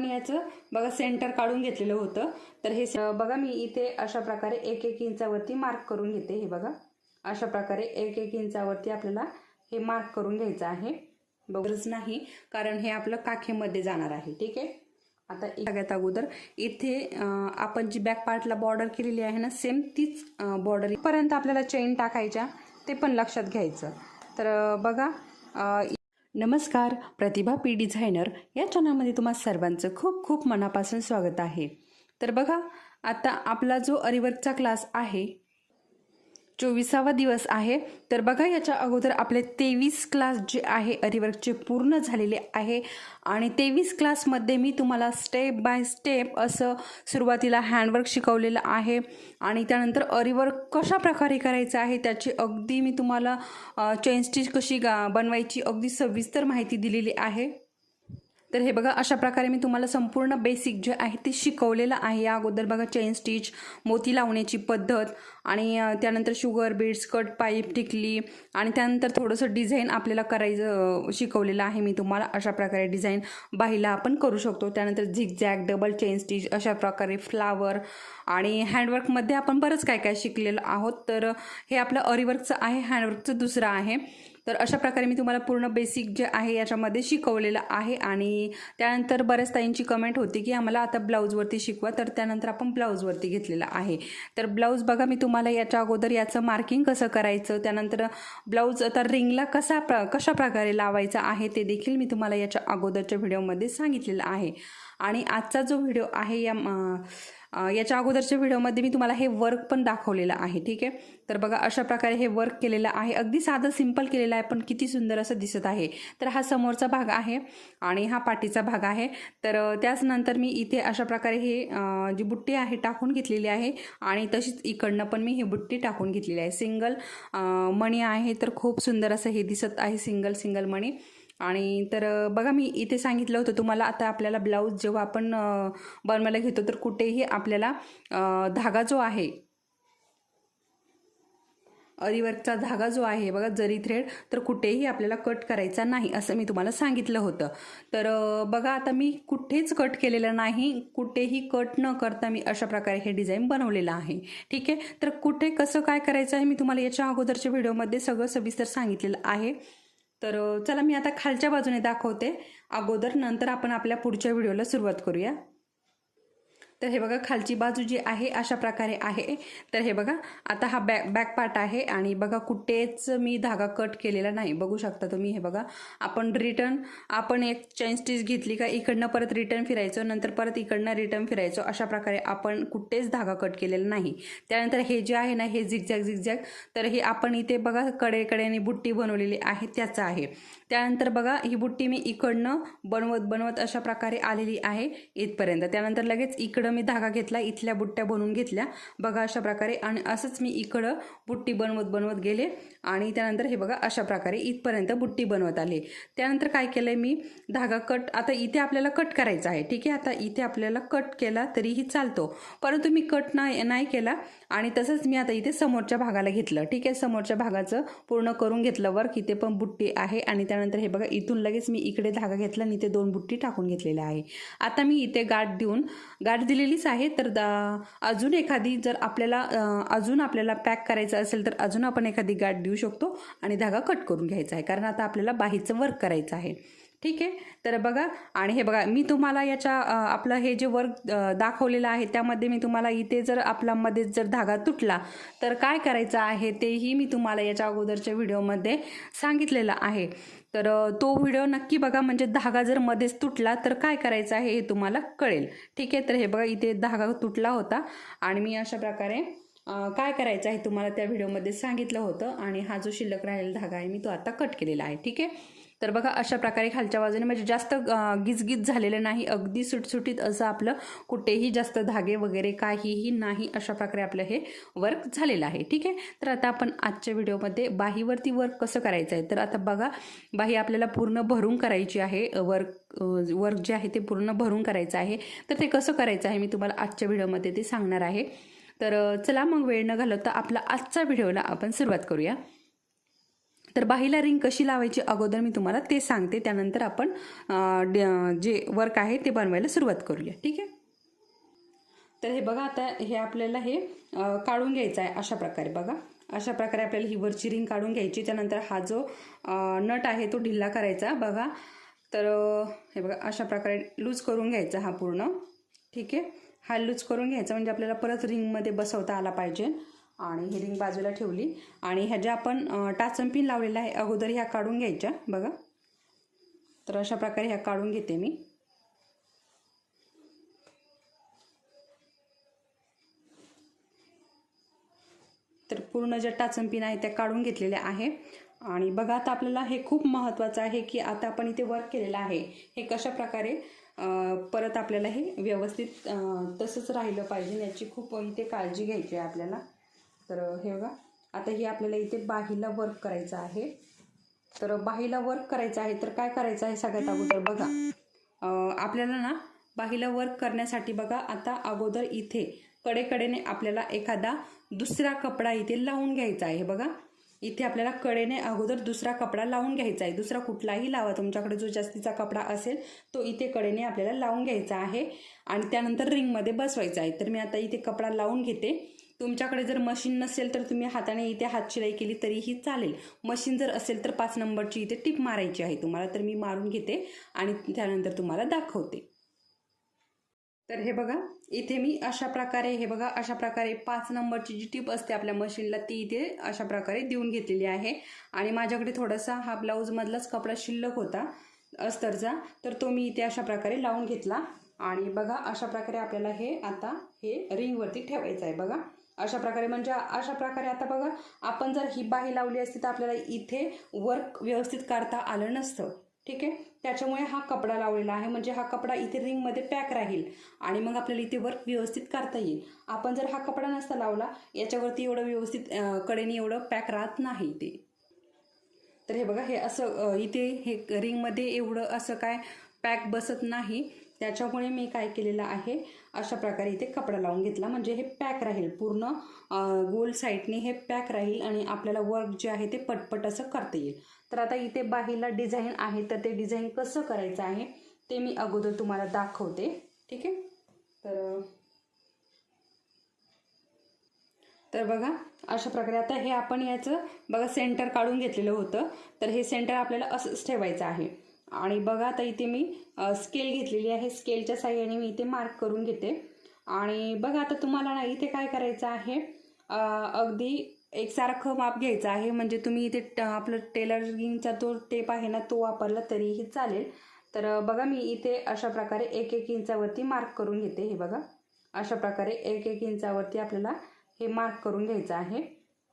आपण याचं बघा सेंटर काढून घेतलेलं होतं. तर हे बघा मी इथे अशा प्रकारे एक एक इंचावरती मार्क करून घेते हे बघा. अशा प्रकारे एक एक इंचावरती आपल्याला हे मार्क करून घ्यायचं आहे. बघच नाही कारण हे आपलं काखेमध्ये जाणार आहे ठीक आहे? आता सगळ्यात अगोदर इथे आपण जी बॅक पार्टला बॉर्डर केलेली आहे ना सेम तीच बॉर्डर पर्यंत आपल्याला चेन टाकायच्या ते पण लक्षात घ्यायचं. तर बघा नमस्कार प्रतिभा पी डिझायनर या चॅनलमध्ये तुम्हा सर्वांचं खूप खूप मनापासून स्वागत आहे. तर बघा आता आपला जो अरिवर्कचा क्लास आहे चोवीसावा दिवस आहे तर बघा याच्या अगोदर आपले तेवीस क्लास जे आहे अरिवर्कचे पूर्ण झालेले आहे. आणि तेवीस क्लासमध्ये मी तुम्हाला स्टेप बाय स्टेप असं सुरुवातीला हँडवर्क शिकवलेलं आहे. आणि त्यानंतर अरिवर्क कशा प्रकारे करायचं आहे त्याची अगदी मी तुम्हाला चेन स्टिच कशी गा बनवायची अगदी सविस्तर माहिती दिलेली आहे. तर हे बघा अशा प्रकारे मी तुम्हाला संपूर्ण बेसिक जे आहे ते शिकवलेलं आहे. या अगोदर बघा चेन स्टिच मोती लावण्याची पद्धत आणि त्यानंतर शुगर बीड्स कट पाईप टिकली आणि त्यानंतर थोडंसं डिझाईन आपल्याला करायचं शिकवलेलं आहे मी तुम्हाला. अशा प्रकारे डिझाईन बाहीला आपण करू शकतो. त्यानंतर झिगझॅग डबल चेन स्टिच अशा प्रकारे फ्लावर आणि हँडवर्कमध्ये आपण बरंच काय काय शिकलेलं आहोत. तर हे आपलं अरिवर्कचं आहे हँडवर्कचं दुसरं आहे. तर अशा प्रकारे मी तुम्हाला पूर्ण बेसिक जे आहे याच्यामध्ये शिकवलेलं आहे आणि त्यानंतर बऱ्याच ताईंची कमेंट होती की आम्हाला आता ब्लाऊजवरती शिकवा तर त्यानंतर आपण ब्लाऊजवरती घेतलेलं आहे. तर ब्लाऊज बघा मी तुम्हाला याच्या अगोदर याचं मार्किंग कसं करायचं त्यानंतर ब्लाऊज तर रिंगला कसा प्र कशा प्रकारे लावायचा आहे ते देखील मी तुम्हाला याच्या अगोदरच्या व्हिडिओमध्ये सांगितलेलं आहे. आणि आजचा जो व्हिडिओ आहे या याच्या अगोदरच्या व्हिडिओमध्ये मी तुम्हाला हे वर्क पण दाखवलेलं आहे ठीक आहे? तर बघा अशा प्रकारे हे वर्क केलेलं आहे. अगदी साधं सिंपल केलेलं आहे पण किती सुंदर असं दिसत आहे. तर हा समोरचा भाग आहे आणि हा पाठीचा भाग आहे. तर त्याच नंतर मी इथे अशा प्रकारे हे जी बुट्टी आहे टाकून घेतलेली आहे आणि तशीच इकडनं पण मी ही बुट्टी टाकून घेतलेली आहे. सिंगल मणी आहे तर खूप सुंदर असं हे दिसत आहे सिंगल सिंगल मणी. आणि तर बघा मी इथे सांगितलं होतं तुम्हाला आता आपल्याला ब्लाऊज जेव्हा आपण बनवायला घेतो तर कुठेही आपल्याला धागा जो आहे अरिवर्कचा धागा जो आहे बघा जरी थ्रेड तर कुठेही आपल्याला कट करायचा नाही असं मी तुम्हाला सांगितलं होतं. तर बघा आता मी कुठेच कट केलेलं नाही कुठेही कट न करता मी अशा प्रकारे हे डिझाईन बनवलेलं आहे. ठीक आहे? तर कुठे कसं काय करायचं आहे मी तुम्हाला याच्या अगोदरच्या व्हिडिओमध्ये सगळं सविस्तर सांगितलेलं आहे. तर चला मी आता खालच्या बाजूने दाखवते. अगोदर नंतर आपण आपल्या पुढच्या व्हिडिओला सुरुवात करूया. तर हे बघा खालची बाजू जी आहे अशा प्रकारे आहे. तर हे बघा आता हा बॅक बॅक पार्ट आहे आणि बघा कुठेच मी धागा कट केलेला नाही. बघू शकता तुम्ही हे बघा. आपण रिटर्न आपण एक चैन स्टिच घेतली का इकडनं परत रिटर्न फिरायचो नंतर परत इकडनं रिटर्न फिरायचो अशा प्रकारे आपण कुठेच धागा कट केलेला नाही. त्यानंतर हे जे आहे ना हे झिगझॅग झिगझॅग तर हे आपण इथे बघा कडेकड्याने बुट्टी बनवलेली आहे त्याचं आहे. त्यानंतर बघा ही बुट्टी मी इकडनं बनवत बनवत अशा प्रकारे आलेली आहे इथपर्यंत. त्यानंतर लगेच इकडं मी धागा घेतला इथल्या बुट्ट्या बनवून घेतल्या. बघा अशा प्रकारे आणि असंच मी इकडं बुट्टी बनवत बनवत गेले. आणि त्यानंतर हे बघा अशा प्रकारे इथपर्यंत बुट्टी बनवत आले. त्यानंतर काय केलं मी? धागा कट आता इथे आपल्याला कट करायचा आहे. ठीक आहे? आता इथे आपल्याला कट केला तरीही चालतो. परंतु मी कट नाही नाही केला. आणि तसंच मी आता इथे समोरच्या भागाला घेतलं. ठीक आहे समोरच्या भागाचं पूर्ण करून घेतलं वर्क इथे पण बुट्टी आहे आणि त्यानंतर हे बघा इथून लगेच मी इकडे धागा घेतला आणि इथे दोन बुट्टी टाकून घेतलेल्या आहे. आता मी इथे गाठ देऊन गाठ दिलेलीच आहे तर दा अजून एखादी जर आपल्याला अजून आपल्याला पॅक करायचं असेल तर अजून आपण एखादी गाठ देऊ शकतो आणि धागा कट करून घ्यायचा आहे. कारण आता आपल्याला बाहीचं वर्क करायचं आहे. ठीक आहे? तर बघा आणि हे बघा मी तुम्हाला याच्या आपलं हे जे वर्क दाखवलेलं आहे त्यामध्ये मी तुम्हाला इथे जर आपला मध्येच जर धागा तुटला तर काय करायचं आहे तेही मी तुम्हाला याच्या अगोदरच्या व्हिडिओमध्ये सांगितलेलं आहे. तर तो व्हिडिओ नक्की बघा म्हणजे धागा जर मध्येच तुटला तर काय करायचं आहे हे तुम्हाला कळेल. ठीक आहे? तर हे बघा इथे धागा तुटला होता आणि मी अशा प्रकारे काय करायचं आहे तुम्हाला त्या व्हिडिओमध्ये सांगितलं होतं आणि हा जो शिल्लक राहिलेला धागा आहे मी तो आता कट केलेला आहे. ठीक आहे? तर बघा अशा प्रकारे खालच्या बाजूने म्हणजे जास्त गिजगीज गिजगिज झालेलं नाही अगदी सुटसुटीत असं आपलं कुठेही जास्त धागे वगैरे काहीही नाही अशा प्रकारे आपलं हे वर्क झालेलं आहे. ठीक आहे? तर आता आपण आजच्या व्हिडिओमध्ये बाहीवरती वर्क कसं करायचं आहे? तर आता बघा बाही आपल्याला पूर्ण भरून करायची आहे वर्क वर्क जे आहे ते पूर्ण भरून करायचं आहे. तर ते कसं करायचं आहे मी तुम्हाला आजच्या व्हिडिओमध्ये ते सांगणार आहे. तर चला मग वेळ न घालवता आपला आजचा व्हिडिओला आपण सुरुवात करूया. तर बाहीला रिंग कशी लावायची अगोदर मी तुम्हाला ते सांगते. त्यानंतर आपण ड- जे वर्क आहे ते बनवायला सुरुवात करूया. ठीक आहे? तर हे बघा आता हे आपल्याला हे काढून घ्यायचं आहे अशा प्रकारे. बघा अशा प्रकारे आपल्याला ही वरची रिंग काढून घ्यायची. त्यानंतर हा जो नट आहे तो ढिल्ला करायचा. बघा तर हे बघा अशा प्रकारे लूज करून घ्यायचा हा पूर्ण. ठीक आहे? हा लूज करून घ्यायचा. म्हणजे आपल्याला परत रिंगमध्ये बसवता आला पाहिजे. आणि ही रिंग बाजूला ठेवली. आणि ह्या ज्या आपण अ, टाचन पिन लावलेल्या आहे अगोदर ह्या काढून घ्यायच्या बघा. तर अशा प्रकारे ह्या काढून घेते मी. तर पूर्ण ज्या टाचन पिन आहे त्या काढून घेतलेल्या आहे. आणि बघा आता आपल्याला हे खूप महत्त्वाचं आहे की आता आपण इथे वर्क केलेलं आहे. हे कशा प्रकारे परत आपल्याला हे व्यवस्थित तसंच राहिलं पाहिजे याची खूप इथे काळजी घ्यायची आहे आपल्याला. तर हे बघा. आता हे आपल्याला इथे बाहीला वर्क करायचं आहे. तर बाहीला वर्क करायचं आहे तर काय करायचं आहे सगळ्यात अगोदर बघा. आपल्याला ना बाहीला वर्क करण्यासाठी बघा आता अगोदर इथे कडेकडेने आपल्याला एखादा दुसरा कपडा इथे लावून घ्यायचा आहे बघा. इथे आपल्याला कडेने अगोदर दुसरा कपडा लावून घ्यायचा आहे. दुसरा कुठलाही लावा. तुमच्याकडे जो जास्तीचा कपडा असेल तो इथे कडेने आपल्याला लावून घ्यायचा आहे. आणि त्यानंतर रिंगमध्ये बसवायचा आहे. तर मी आता इथे कपडा लावून घेते. तुमच्याकडे जर मशीन नसेल तर तुम्ही हाताने इथे हात शिलाई केली तरीही चालेल. मशीन जर असेल तर पाच नंबरची इथे टिप मारायची आहे तुम्हाला. तर मी मारून घेते आणि त्यानंतर तुम्हाला दाखवते. तर हे बघा इथे मी अशा प्रकारे हे बघा अशा प्रकारे पाच नंबरची जी टीप असते आपल्या मशीनला ती इथे अशा प्रकारे देऊन घेतलेली आहे. आणि माझ्याकडे थोडासा हा ब्लाऊजमधलाच कपडा शिल्लक होता अस्तरचा. तर तो मी इथे अशा प्रकारे लावून घेतला. आणि बघा अशा प्रकारे आपल्याला हे आता हे रिंगवरती ठेवायचं आहे. बघा अशा प्रकारे म्हणजे अशा प्रकारे आता बघा आपण जर ही बाही लावली असती तर आपल्याला इथे वर्क व्यवस्थित काढता आलं नसतं. ठीक आहे? त्याच्यामुळे हा कपडा लावलेला आहे. म्हणजे हा कपडा इथे रिंगमध्ये पॅक राहील आणि मग आपल्याला इथे वर्क व्यवस्थित करता येईल. आपण जर हा कपडा नसता लावला याच्यावरती एवढं व्यवस्थित कडेने एवढं पॅक राहत नाही ते. तर हे बघा हे असं इथे हे रिंगमध्ये एवढं असं काय पॅक बसत नाही. त्याच्यामुळे मी काय केलेलं आहे अशा प्रकारे इथे कपडा लावून घेतला. म्हणजे हे पॅक राहील पूर्ण गोल साईडने हे पॅक राहील आणि आपल्याला वर्क जे आहे ते पटपट असं करता येईल. तर आता इथे बाहीला डिझाईन आहे तर ते डिझाईन कसं करायचं आहे ते मी अगोदर तुम्हाला दाखवते. ठीक आहे? तर तर बघा अशा प्रकारे आता हे आपण याचं बघा सेंटर काढून घेतलेलं होतं. तर हे सेंटर आपल्याला असंच ठेवायचं आहे. आणि बघा आता इथे मी स्केल घेतलेली आहे. स्केलच्या साह्याने मी इथे मार्क करून घेते. आणि बघा आता तुम्हाला ना इथे काय करायचं आहे? अगदी एकसारखं माप घ्यायचं आहे. म्हणजे तुम्ही इथे ट- आपलं टेलरिंगचा तो टेप आहे ना तो वापरला तरीही चालेल. तर बघा मी इथे अशा प्रकारे एक एक इंचावरती मार्क करून घेते हे बघा. अशा प्रकारे एक एक इंचावरती आपल्याला हे मार्क करून घ्यायचं आहे.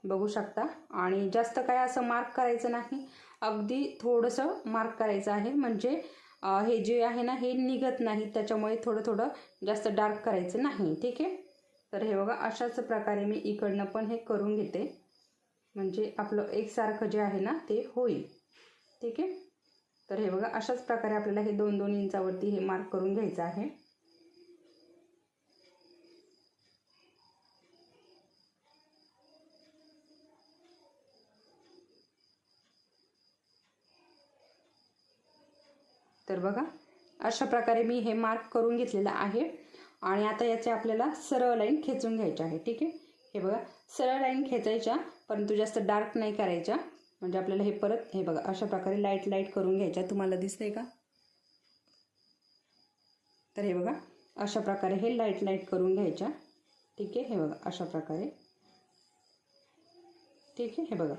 बघू शकता. आणि जास्त काय असं मार्क करायचं नाही. अगदी थोडंसं मार्क करायचं आहे. म्हणजे हे जे आहे ना हे निघत नाही. त्याच्यामुळे थोडं थोडं जास्त डार्क करायचं नाही. ठीक आहे? तर हे बघा अशाच प्रकारे मी इकडनं पण हे करून घेते. म्हणजे आपलं एकसारखं जे आहे ना ते होईल. ठीक आहे? तर हे बघा अशाच प्रकारे आपल्याला हे दोन दोन इंचावरती हे मार्क करून घ्यायचं आहे. तर बघा अशा प्रकारे मी हे मार्क करून घेतलेलं आहे. आणि आता याचे आपल्याला सरळ लाईन खेचून घ्यायच्या आहे ठीक आहे? हे बघा सरळ लाईन खेचायच्या परंतु जास्त डार्क नाही करायच्या. म्हणजे आपल्याला हे परत हे बघा अशा प्रकारे लाइट लाइट करून घ्यायच्या. तुम्हाला दिसतंय का? तर हे बघा अशा प्रकारे हे लाइट लाइट करून घ्यायच्या. ठीक आहे? हे बघा अशा प्रकारे. ठीक आहे? हे बघा.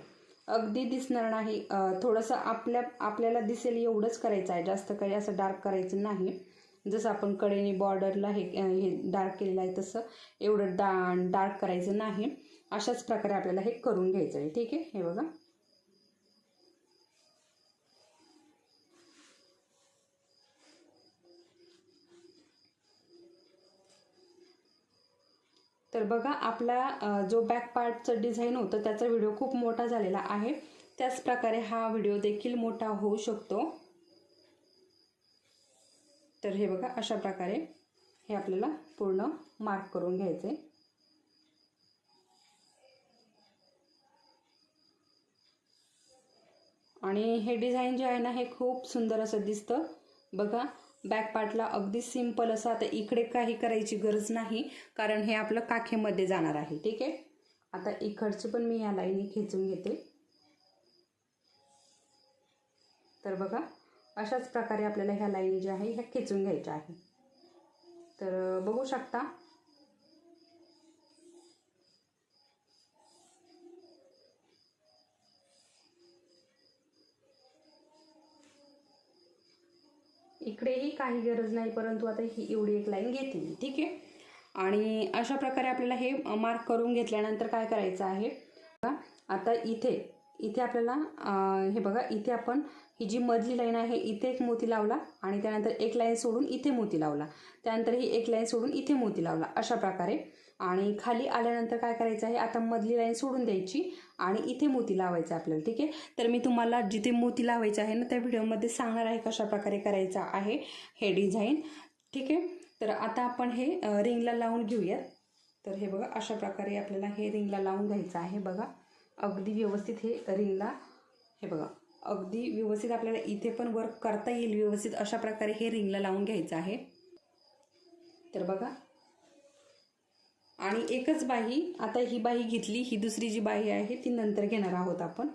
अगदी दिसणार नाही. थोडंसं आपल्या आपल्याला दिसेल एवढंच करायचं आहे. जास्त काही असं डार्क करायचं नाही. जसं आपण कडेने बॉर्डरला हे हे डार्क केलेलं आहे तसं एवढं डा डार्क करायचं नाही. अशाच प्रकारे आपल्याला हे करून घ्यायचं आहे. ठीक आहे? हे बघा. तर बघा आपला जो बॅक पार्टचं डिझाईन होतं त्याचा व्हिडिओ खूप मोठा झालेला आहे. त्याच प्रकारे हा व्हिडिओ देखील मोठा होऊ शकतो. तर हे बघा अशा प्रकारे हे आपल्याला पूर्ण मार्क करून घ्यायचे आणि हे डिझाईन जे आहे ना हे खूप सुंदर असं दिसतं. बघा बॅक पार्टला अगदी सिंपल असं आता इकडे काही करायची गरज नाही कारण हे आपलं काखेमध्ये जाणार आहे ठीक आहे? आता इकडचं पण मी या लाईनी खेचून घेते. तर बघा अशाच प्रकारे आपल्याला ह्या लाईनी ज्या आहे ह्या खेचून घ्यायच्या आहे. तर बघू शकता इकडेही काही गरज नाही परंतु आता ही एवढी एक लाईन घेते मी ठीक आहे? आणि अशा प्रकारे आपल्याला हे मार्क करून घेतल्यानंतर काय करायचं आहे? का आता इथे इथे आपल्याला हे बघा इथे आपण ही जी मधली लाईन आहे इथे एक मोती लावला आणि त्यानंतर एक लाईन सोडून इथे मोती लावला. त्यानंतर ही एक लाईन सोडून इथे मोती लावला अशा प्रकारे. आणि खाली आल्यानंतर काय करायचं आहे? आता मधली लाईन सोडून द्यायची आणि इथे मोती लावायचं आपल्याला ठीक आहे? तर मी तुम्हाला जिथे मोती लावायचा आहे ना त्या व्हिडिओमध्ये सांगणार आहे कशा प्रकारे करायचं आहे हे डिझाईन ठीक आहे? तर आता आपण हे रिंगला लावून घेऊयात. तर हे बघा अशा प्रकारे आपल्याला हे रिंगला लावून घ्यायचं आहे बघा. अगदी व्यवस्थित हे रिंगला हे बघा. अगदी व्यवस्थित आपल्याला इथे पण वर्क करता येईल व्यवस्थित अशा प्रकारे हे रिंगला लावून घ्यायचं आहे. तर बघा आणि एकच बाही आता ही बाही घेतली ही दुसरी जी बाही आहे ती नंतर घेणार आहोत आपण.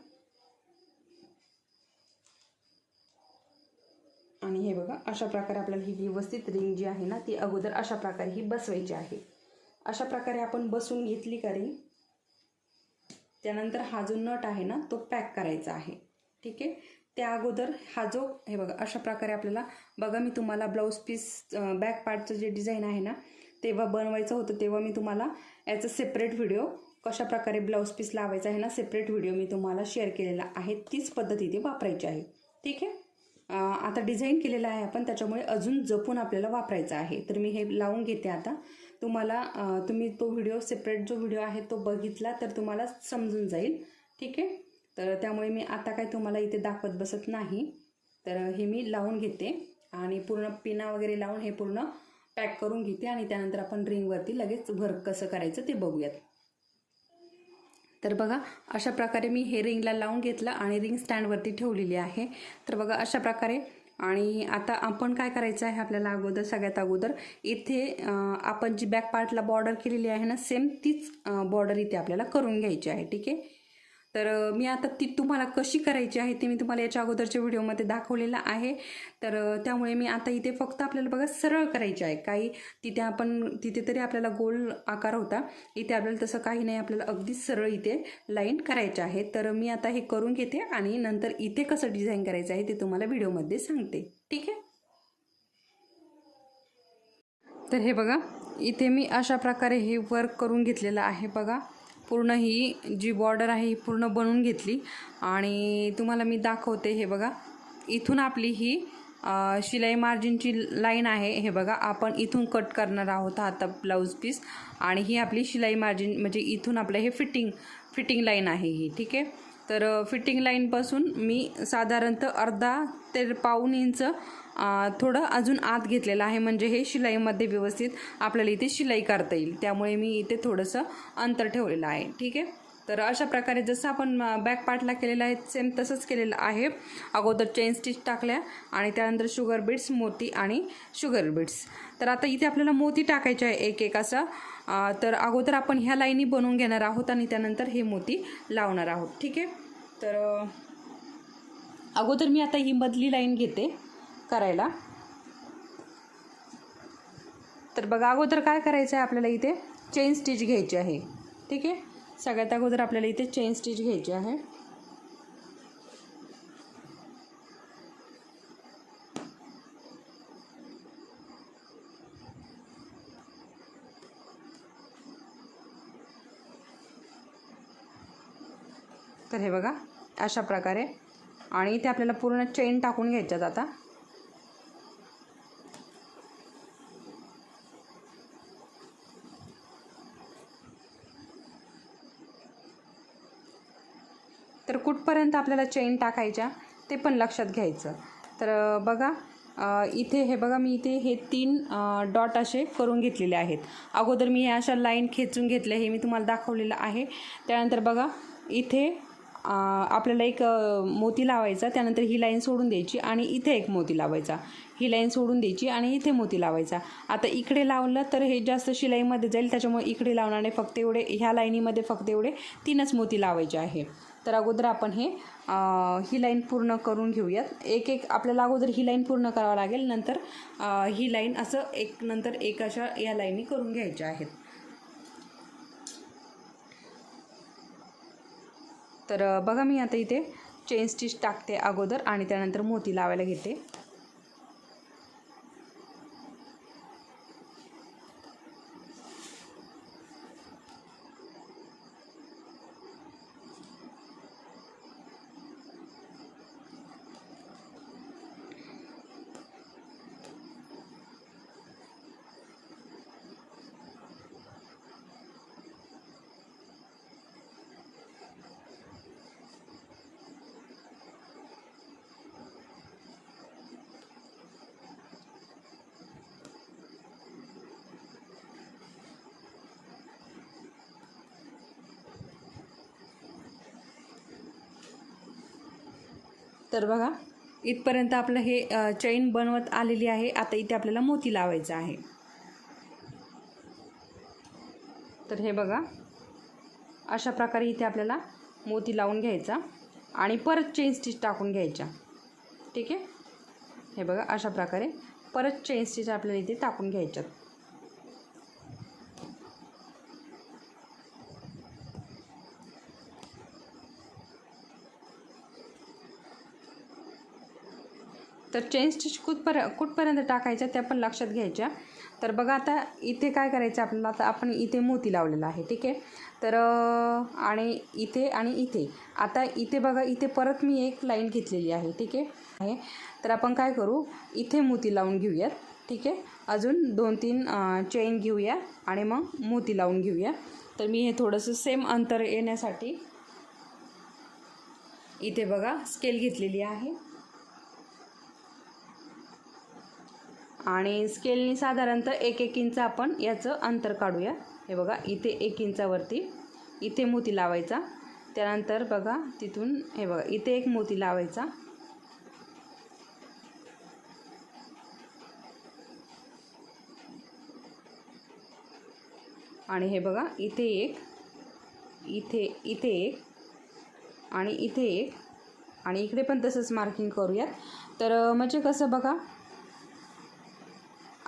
आणि हे बघा अशा प्रकारे आपल्याला ही व्यवस्थित रिंग जी आहे ना ती अगोदर अशा प्रकारे ही बसवायची आहे. अशा प्रकारे आपण बसून घेतली का रिंग त्यानंतर हा जो नट आहे ना तो पॅक करायचा आहे. ठीक आहे? त्या अगोदर हा जो हे बघा अशा प्रकारे आपल्याला बघा मी तुम्हाला ब्लाऊज पीस बॅक पार्टचं जे डिझाईन आहे ना तेव्हा बनवायचं होतं तेव्हा मी तुम्हाला याचा सेपरेट व्हिडिओ कशा प्रकारे ब्लाऊज पीस लावायचा आहे ना सेपरेट व्हिडिओ मी तुम्हाला शेअर केलेला आहे. तीच पद्धत इथे वापरायची आहे. ठीक आहे? आता डिझाईन केलेला आहे आपण त्याच्यामुळे अजून जपून आपल्याला वापरायचं आहे. तर मी हे लावून घेते आता. तुम्हाला तुम्ही तो व्हिडिओ सेपरेट जो व्हिडिओ आहे तो बघितला तर तुम्हाला समजून जाईल. ठीक आहे? तर त्यामुळे मी आता काय तुम्हाला इथे दाखवत बसत नाही. तर हे मी लावून घेते. आणि पूर्ण पिना वगैरे लावून हे पूर्ण पॅक करून घेते आणि त्यानंतर आपण रिंगवरती लगेच वर्क कसं करायचं ते बघूयात. तर बघा अशा प्रकारे मी हे रिंगला लावून घेतलं आणि रिंग स्टँडवरती ठेवलेली आहे. तर बघा अशा प्रकारे. आणि आता आपण काय करायचं आहे आपल्याला अगोदर सगळ्यात अगोदर इथे आपण जी बॅक पार्टला बॉर्डर केलेली आहे ना सेम तीच बॉर्डर इथे आपल्याला करून घ्यायची आहे ठीक आहे? तर मी आता ती तुम्हाला कशी करायची आहे ते मी तुम्हाला याच्या अगोदरच्या व्हिडिओमध्ये दाखवलेलं आहे. तर त्यामुळे मी आता इथे फक्त आपल्याला बघा सरळ करायची आहे. काही तिथे आपण तिथे तरी आपल्याला गोल आकार होता. इथे आपल्याला तसं काही नाही. आपल्याला अगदी सरळ इथे लाईन करायचे आहे. तर मी आता हे करून घेते आणि नंतर इथे कसं डिझाईन करायचं आहे ते तुम्हाला व्हिडिओमध्ये सांगते. ठीक आहे? तर हे बघा इथे मी अशा प्रकारे हे वर्क करून घेतलेलं आहे बघा. पूर्ण ही जी बॉर्डर आहे ही पूर्ण बनवून घेतली. आणि तुम्हाला मी दाखवते हे बघा. इथून आपली ही शिलाई मार्जिनची लाईन आहे हे बघा. आपण इथून कट करणार आहोत आता ब्लाऊज पीस आणि ही आपली शिलाई मार्जिन म्हणजे इथून आपलं हे फिटिंग फिटिंग लाईन आहे ही ठीक आहे? तर फिटिंग लाईनपासून मी साधारणतः अर्धा ते पाऊन इंच थोडं अजून आत घेतलेलं आहे. म्हणजे हे शिलाईमध्ये व्यवस्थित आपल्याला इथे शिलाई करता येईल. त्यामुळे मी इथे थोडंसं अंतर ठेवलेलं आहे. ठीक आहे? तर अशा प्रकारे जसं आपण बॅक पार्टला केलेलं आहे सेम तसंच केलेलं आहे. अगोदर चेन स्टिच टाकल्या आणि त्यानंतर शुगर बीट्स मोती आणि शुगर बीट्स तर आता इथे आपल्याला मोती टाकायचे आहे एक एक असं. तर अगोदर आपण ह्या लाईनी बनवून घेणार आहोत आणि त्यानंतर हे मोती लावणार आहोत. ठीक आहे? तर अगोदर मी आता ही मधली लाईन घेते करायला. तर बघा अगोदर काय करायचं आहे आपल्याला इथे? चेन स्टिच घ्यायची आहे. ठीक आहे? सगळ्यात अगोदर आपल्याला इथे चेन स्टिच घ्यायची आहे. हे बघा अशा प्रकारे. आणि इथे आपल्याला पूर्ण चेन टाकून घ्यायच्यात आता. तर कुठपर्यंत आपल्याला चेन टाकायच्या ते पण लक्षात घ्यायचं. तर बघा इथे हे बघा मी इथे हे तीन डॉट असे करून घेतलेले आहेत. अगोदर मी हे अशा लाईन खेचून घेतल्या हे मी तुम्हाला दाखवलेलं आहे. त्यानंतर बघा इथे आपल्याला एक मोती लावायचा त्यानंतर ही लाईन सोडून द्यायची आणि इथे एक मोती लावायचा. ही लाईन सोडून द्यायची आणि इथे मोती लावायचा. आता इकडे लावलं तर हे जास्त शिलाईमध्ये जाईल त्याच्यामुळे इकडे लावणार नाही फक्त एवढे ह्या लाईनीमध्ये फक्त एवढे तीनच मोती लावायचे आहे. तर अगोदर आपण हे ही लाईन पूर्ण करून घेऊयात. एक एक आपल्याला अगोदर ही लाईन पूर्ण करावं लागेल नंतर ही लाईन असं एक नंतर एक अशा या लाईनी करून घ्यायच्या आहेत. तर बघा मी आता इथे चेन स्टिच टाकते अगोदर आणि त्यानंतर मोती लावायला घेते. तर बघा इथपर्यंत आपलं हे चैन बनवत आलेली आहे. आता इथे आपल्याला मोती लावायचा आहे. तर हे बघा अशा प्रकारे इथे आपल्याला मोती लावून घ्यायचा आणि परत चेन स्टिच टाकून घ्यायच्या. ठीक आहे? हे बघा अशा प्रकारे परत चेन स्टिच आपल्याला इथे टाकून घ्यायच्यात. तर चेन स्टिच कुठपर कुठपर्यंत टाकायच्या त्या पण लक्षात घ्यायच्या. तर बघा आता इथे काय करायचं आपल्याला? आता आपण इथे मोती लावलेला आहे ठीक आहे? तर आणि इथे आणि इथे. आता इथे बघा इथे परत मी एक लाईन घेतलेली आहे ठीक आहे? आहे. तर आपण काय करू? इथे मोती लावून घेऊयात ठीक आहे? अजून दोन तीन चेन घेऊया आणि मग मोती लावून घेऊया. तर मी हे थोडंसं सेम अंतर येण्यासाठी इथे बघा स्केल घेतलेली आहे. आणि स्केलनी साधारणतः एक एक इंच आपण याचं अंतर काढूया. हे बघा इथे एक इंचावरती इथे मोती लावायचा. त्यानंतर बघा तिथून हे बघा इथे एक मोती लावायचा. आणि हे बघा इथे एक इथे इथे एक आणि इथे एक आणि इकडे पण तसंच मार्किंग करूयात. तर म्हणजे कसं बघा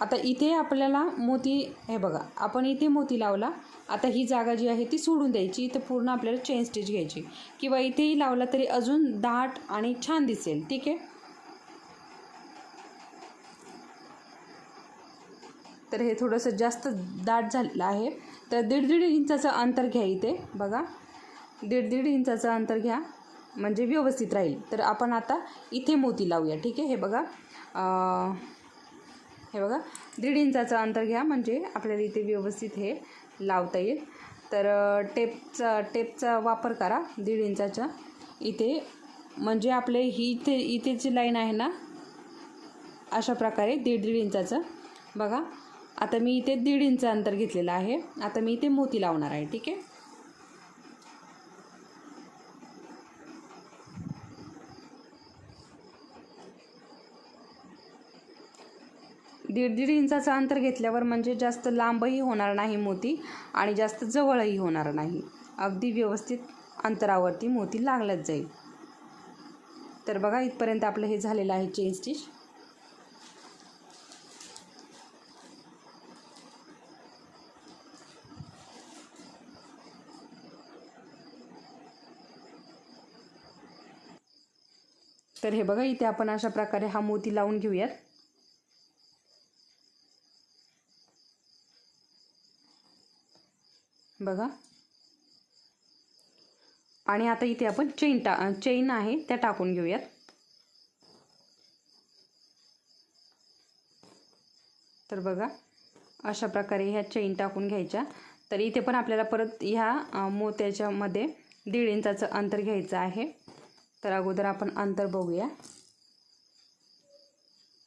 आता इथे आपल्याला मोती हे बघा आपण इथे मोती लावला. आता ही जागा जी आहे ती सोडून द्यायची. इथं पूर्ण आपल्याला चेन स्टिच घ्यायची. किंवा इथेही लावला तरी अजून दाट आणि छान दिसेल. ठीक आहे? तर हे थोडंसं जास्त दाट झालेलं आहे. तर दीड दीड इंचाचं अंतर घ्या इथे. बघा. दीड दीड इंचाचं अंतर घ्या. म्हणजे व्यवस्थित राहील. तर आपण आता इथे मोती लावूया. ठीक आहे? हे बघा. हे बघा दीड इंचाचं अंतर घ्या म्हणजे आपल्याला इथे व्यवस्थित हे लावता येईल. तर टेपचा टेपचा वापर करा दीड इंचाच्या इथे म्हणजे आपले ही इथे इथेची लाईन आहे ना अशा प्रकारे दीड दीड इंचाचं. बघा आता मी इथे दीड इंच अंतर घेतलेलं आहे. आता मी इथे मोती लावणार आहे ठीक आहे? दीड दीड इंचाचं अंतर घेतल्यावर म्हणजे जास्त लांबही होणार नाही मोती आणि जास्त जवळही होणार नाही. अगदी व्यवस्थित अंतरावरती मोती लागलाच जाईल. तर बघा इथपर्यंत आपलं हे झालेलं आहे चेन स्टिच तर हे बघा इथे आपण अशा प्रकारे हा मोती लावून घेऊयात. बघा. आणि आता इथे आपण चेन टा चेन आहे त्या टाकून घेऊयात. तर बघा अशा प्रकारे ह्या चेन टाकून घ्यायच्या. तर इथे पण आपल्याला परत ह्या मोत्याच्यामध्ये दीड इंचाचं अंतर घ्यायचं आहे. तर अगोदर आपण अंतर बघूया.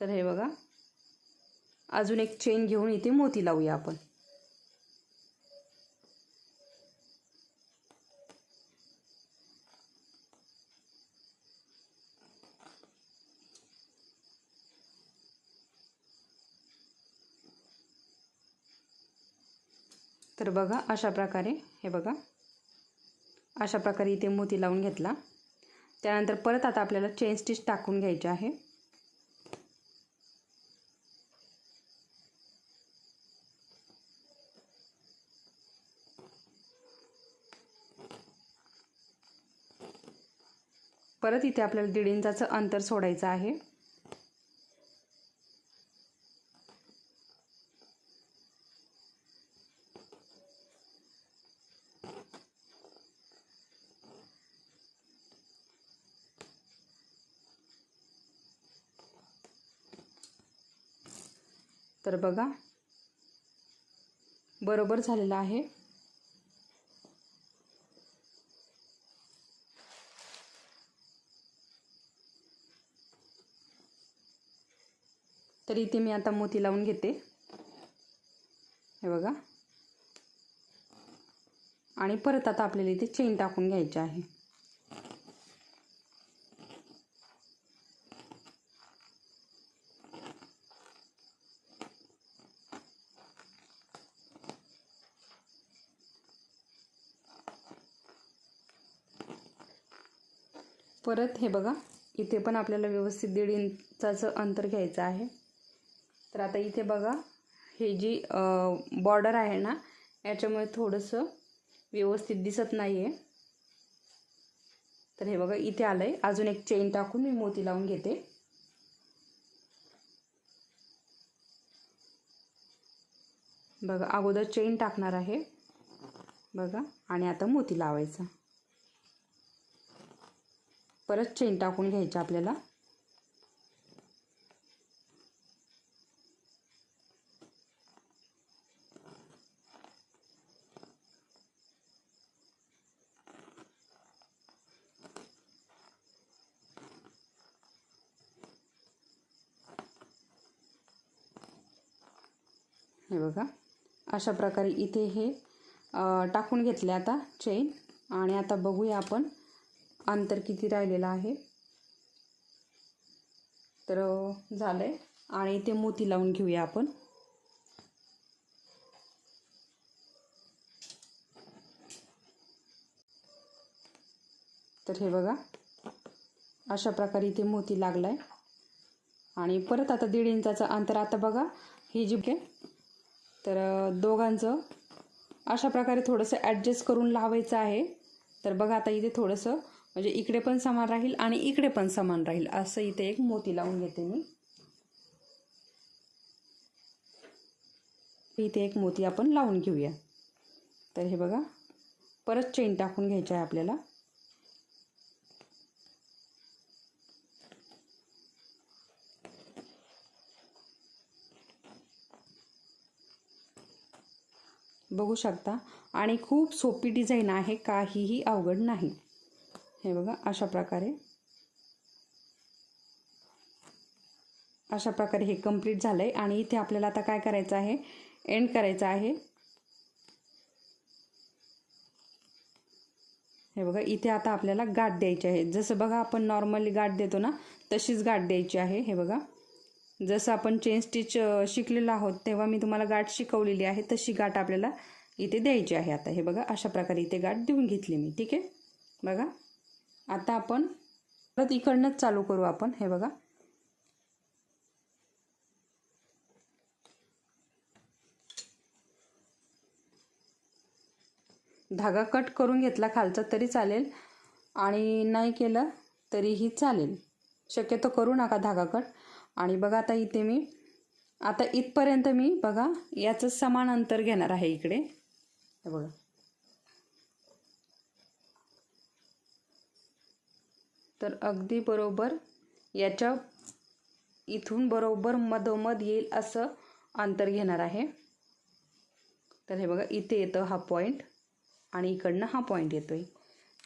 तर हे बघा. अजून एक चेन घेऊन इथे मोती लावूया आपण. तर बघा अशा प्रकारे हे बघा. अशा प्रकारे इथे मोती लावून घेतला. त्यानंतर परत आता आपल्याला चेन स्टिच टाकून घ्यायचे आहे. परत इथे आपल्याला दीड इंचाचं अंतर सोडायचं आहे. तर बघा. बरोबर झालेलं आहे. तर इथे मी आता मोती लावून घेते. हे बघा. आणि परत आता आपल्याला इथे चेन टाकून घ्यायची आहे. परत हे बघा इथे पण आपल्याला व्यवस्थित दीड इंचाचं अंतर घ्यायचं आहे. तर आता इथे बघा हे जी बॉर्डर आहे ना याच्यामुळे थोडंसं व्यवस्थित दिसत नाही आहे तर हे बघा इथे आलं आहे अजून एक चेन टाकून मी मोती लावून घेते. बघा अगोदर चेन टाकणार आहे. बघा आणि आता मोती लावायचा. परत चेन टाकून घ्यायची आपल्याला. हे बघा. अशा प्रकारे इथे हे टाकून घेतले आता चेन आणि आता बघूया आपण अंतर किती राहिलेलं आहे? तर झालं आहे आणि इथे मोती लावून घेऊया आपण. तर हे बघा. अशा प्रकारे इथे मोती लागला आहे आणि परत आता दीड इंचाचं अंतर आता बघा. ही जी तर दोघांचं. अशा प्रकारे थोडंसं ॲडजस्ट करून लावायचं आहे. तर बघा आता इथे थोडंसं म्हणजे इकडे पण समान राहील आणि इकडे पण समान राहील. असं इथे एक मोती लावून घेते मी. इथे एक मोती आपण लावून घेऊया. तर हे बघा परत चेन टाकून घ्यायचं आहे आपल्याला. बघू शकता. आणि खूप सोपी डिझाईन आहे काहीही अवघड नाही. हे बघा अशा प्रकारे. अशा प्रकारे हे कंप्लीट झालं आहे आणि इथे आपल्याला आता काय करायचं आहे? एंड करायचं आहे. हे बघा इथे आता आपल्याला गाठ द्यायची आहे. जसं बघा आपण नॉर्मली गाठ देतो ना तशीच गाठ द्यायची आहे. हे बघा. जसं आपण चेन स्टिच शिकलेलो आहोत तेव्हा मी तुम्हाला गाठ शिकवलेली आहे तशी गाठ आपल्याला इथे द्यायची आहे आता. हे बघा अशा प्रकारे इथे गाठ देऊन घेतली मी. ठीक आहे? बघा. आता आपण परत इकडनंच चालू करू आपण हे बघा. धागा कट करून घेतला खालचा तरी चालेल आणि नाही केलं तरीही चालेल. शक्यतो करू नका धागा कट. आणि बघा आता इथे मी आता इथपर्यंत मी बघा याचं समान अंतर घेणार आहे इकडे. हे बघा. तर अगदी बरोबर याच्या इथून बरोबर मधोमध येईल असं अंतर घेणार आहे. तर हे बघा इथे येतं हा पॉईंट आणि इकडनं हा पॉईंट येतो आहे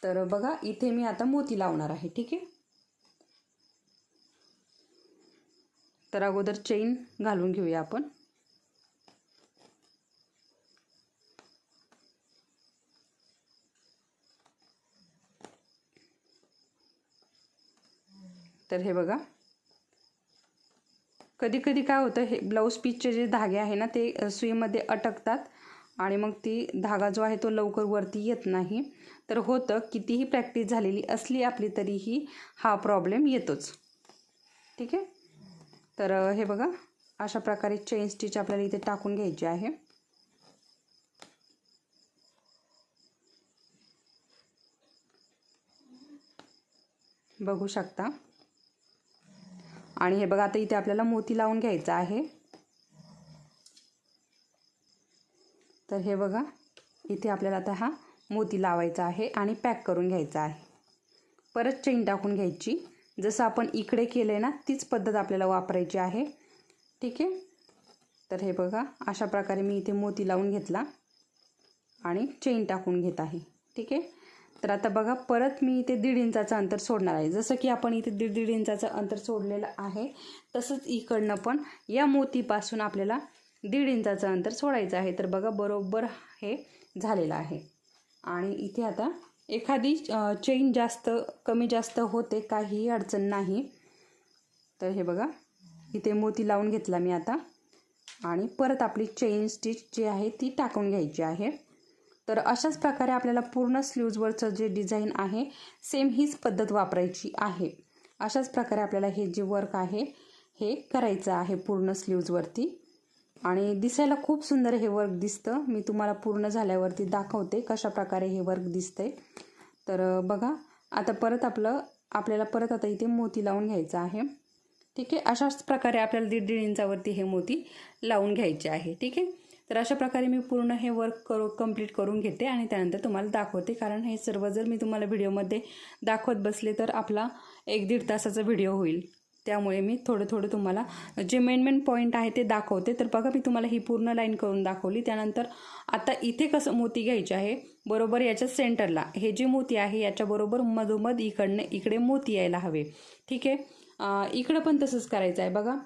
तर बघा इथे मी आता मोती लावणार आहे ठीक आहे? तर अगोदर चेन घालून घेऊया आपण. तर हे बघा. कधी कधी काय होतं हे ब्लाऊज पीसचे जे धागे आहे ना ते सुईमध्ये अटकतात आणि मग ती धागा जो आहे तो लवकर वरती येत नाही. तर होतं कितीही प्रॅक्टिस झालेली असली आपली तरीही हा प्रॉब्लेम येतोच. ठीक आहे? तर हे बघा अशा प्रकारे चेन स्टिच आपल्याला इथे टाकून घ्यायची आहे. बघू शकता. आणि हे बघा आता इथे आपल्याला मोती लावून घ्यायचा आहे. तर हे बघा इथे आपल्याला आता हा मोती लावायचा आहे आणि पॅक करून घ्यायचा आहे. परत चेन टाकून घ्यायची. जसं आपण इकडे केलं आहे ना तीच पद्धत आपल्याला वापरायची आहे. ठीक आहे? तर हे बघा अशा प्रकारे मी इथे मोती लावून घेतला आणि चेन टाकून घेत आहे. ठीक आहे? तर आता बघा परत मी इथे दीड इंचाचं अंतर सोडणार आहे. जसं की आपण इथे दीड दीड इंचाचं अंतर सोडलेलं आहे तसंच इकडनं पण या मोतीपासून आपल्याला दीड इंचाचं अंतर सोडायचं आहे. तर बघा बरोबर हे झालेलं आहे. आणि इथे आता एखादी चेन जास्त कमी जास्त होते काहीही अडचण नाही. तर हे बघा इथे मोती लावून घेतला मी आता. आणि परत आपली चेन स्टिच जी आहे ती टाकून घ्यायची आहे. तर अशाच प्रकारे आपल्याला पूर्ण स्लीव्जवरचं जे डिझाईन आहे सेम हीच पद्धत वापरायची आहे. अशाच प्रकारे आपल्याला हे जे वर्क आहे हे करायचं आहे पूर्ण स्लीव्जवरती. आणि दिसायला खूप सुंदर हे वर्क दिसतं. मी तुम्हाला पूर्ण झाल्यावरती दाखवते कशा प्रकारे हे वर्क दिसतंय. तर बघा आता परत आपलं आपल्याला परत आता इथे मोती लावून घ्यायचं आहे. ठीक आहे? अशाच प्रकारे आपल्याला दीड दीड इंचावरती हे मोती लावून घ्यायचे आहे. ठीक आहे? तर अशा प्रकारे मी पूर्ण हे वर्क करू कंप्लीट करून घेते आणि त्यानंतर तुम्हाला दाखवते. कारण हे सर्व जर मी तुम्हाला व्हिडिओमध्ये दाखवत बसले तर आपला एक दीड तासाचा व्हिडिओ होईल. त्यामुळे मी थोडं थोडं तुम्हाला जे मेन मेन पॉईंट आहे ते दाखवते. तर बघा मी तुम्हाला ही पूर्ण लाईन करून दाखवली. त्यानंतर आता इथे कसं मोती घ्यायची आहे? बरोबर याच्या सेंटरला हे जे मोती आहे याच्याबरोबर मधोमध इकडनं इकडे मोती यायला हवे. ठीक आहे? इकडं पण तसंच करायचं आहे. बघा.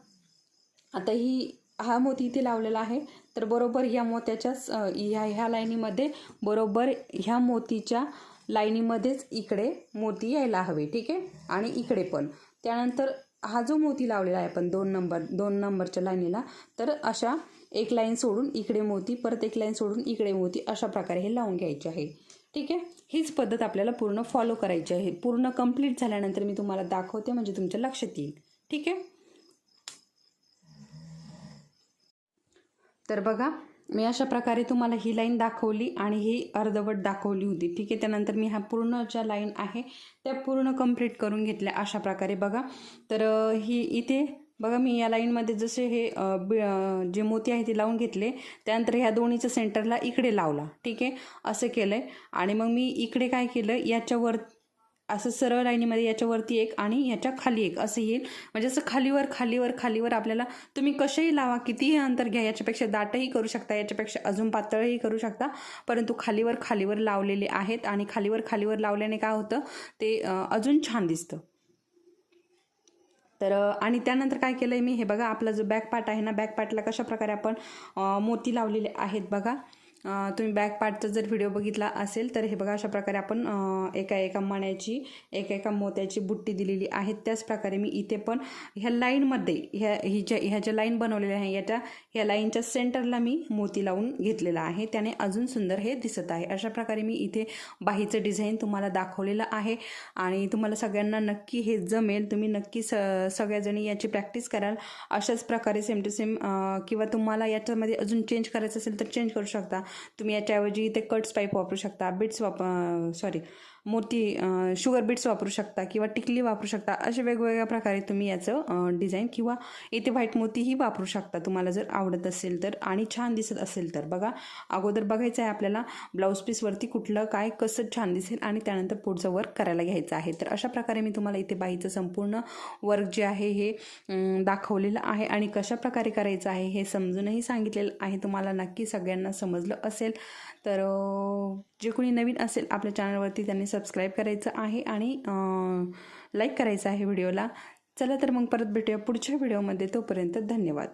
आता ही हा मोती इथे लावलेला आहे. तर बरोबर ह्या मोत्याच्याच ह्या ह्या लाईनीमध्ये बरोबर ह्या मोतीच्या लाईनीमध्येच इकडे मोती यायला हवे ठीक आहे? आणि इकडे पण. त्यानंतर हा जो मोती लावलेला आहे आपण दोन नंबर दोन नंबरच्या लाईनीला तर अशा एक लाईन सोडून इकडे मोती परत एक लाईन सोडून इकडे मोती अशा प्रकारे हे लावून घ्यायचे आहे. ठीक आहे? हीच पद्धत आपल्याला पूर्ण फॉलो करायची आहे. पूर्ण कंप्लीट झाल्यानंतर मी तुम्हाला दाखवते म्हणजे तुमच्या लक्षात येईल. ठीक आहे? तर बघा मी अशा प्रकारे तुम्हाला ही लाईन दाखवली आणि ही अर्धवट दाखवली होती. ठीक आहे त्यानंतर मी ह्या पूर्ण ज्या लाईन आहे त्या पूर्ण कंप्लीट करून घेतल्या अशा प्रकारे. बघा तर ही इथे बघा मी या लाईनमध्ये जसे हे जे मोती आहे ते लावून घेतले त्यानंतर ह्या दोन्हीचं सेंटरला इकडे लावला. ठीक आहे असं केलं आहे आणि मग मी इकडे काय केलं याच्यावर असं सरळ लाईनीमध्ये याच्यावरती एक आणि याच्या खाली एक असं येईल. म्हणजे असं खालीवर खालीवर खालीवर आपल्याला तुम्ही कसेही लावा कितीही अंतर घ्या याच्यापेक्षा दाटही करू शकता याच्यापेक्षा अजून पातळही करू शकता. परंतु खालीवर खालीवर लावलेले आहेत आणि खालीवर खालीवर लावल्याने काय होतं? ते अजून छान दिसतं. तर आणि त्यानंतर काय केलं आहे मी? हे बघा आपला जो बॅक पार्ट आहे ना बॅक पार्टला कशा प्रकारे आपण मोती लावलेले आहेत बघा. तुम्ही बॅक पार्टचा जर व्हिडिओ बघितला असेल तर हे बघा अशा प्रकारे आपण एका एका मण्याची एका एका मोत्याची बुट्टी दिलेली आहे. त्याच प्रकारे मी इथे पण ह्या लाईनमध्ये ह्या ही ज्या ह्या ज्या लाईन बनवलेल्या आहे याच्या ह्या लाईनच्या सेंटरला मी मोती लावून घेतलेला आहे. त्याने अजून सुंदर हे दिसत आहे. अशा प्रकारे मी इथे बाहीचं डिझाईन तुम्हाला दाखवलेलं आहे. आणि तुम्हाला सगळ्यांना नक्की हे जमेल. तुम्ही नक्की स सगळ्याजणी याची प्रॅक्टिस कराल. अशाच प्रकारे सेम टू सेम किंवा तुम्हाला याच्यामध्ये अजून चेंज करायचं असेल तर चेंज करू शकता. तुम्ही याच्याऐवजी इथे कट्स पाईप वापरू शकता. बिट्स वाप सॉरी मोती शुगर बीट्स वापरू शकता किंवा टिकली वापरू शकता असे वेगवेगळ्या प्रकारे तुम्ही याचं डिझाईन किंवा इथे व्हाईट मोतीही वापरू शकता. तुम्हाला जर आवडत असेल तर आणि छान दिसत असेल तर बघा अगोदर बघायचं आहे आपल्याला ब्लाऊज पीसवरती कुठलं काय कसं छान दिसेल आणि त्यानंतर पुढचं वर्क करायला घ्यायचं आहे. तर अशा प्रकारे मी तुम्हाला इथे बाईचं संपूर्ण वर्क जे आहे हे दाखवलेलं आहे आणि कशा प्रकारे करायचं आहे हे समजूनही सांगितलेलं आहे. तुम्हाला नक्की सगळ्यांना समजलं असेल. तर जे कोणी नवीन असेल आपल्या चॅनलवरती त्यांनी सबस्क्राईब करायचं आहे आणि लाईक करायचं आहे व्हिडिओला. चला तर मग परत भेटूया पुढच्या व्हिडिओमध्ये. तोपर्यंत धन्यवाद.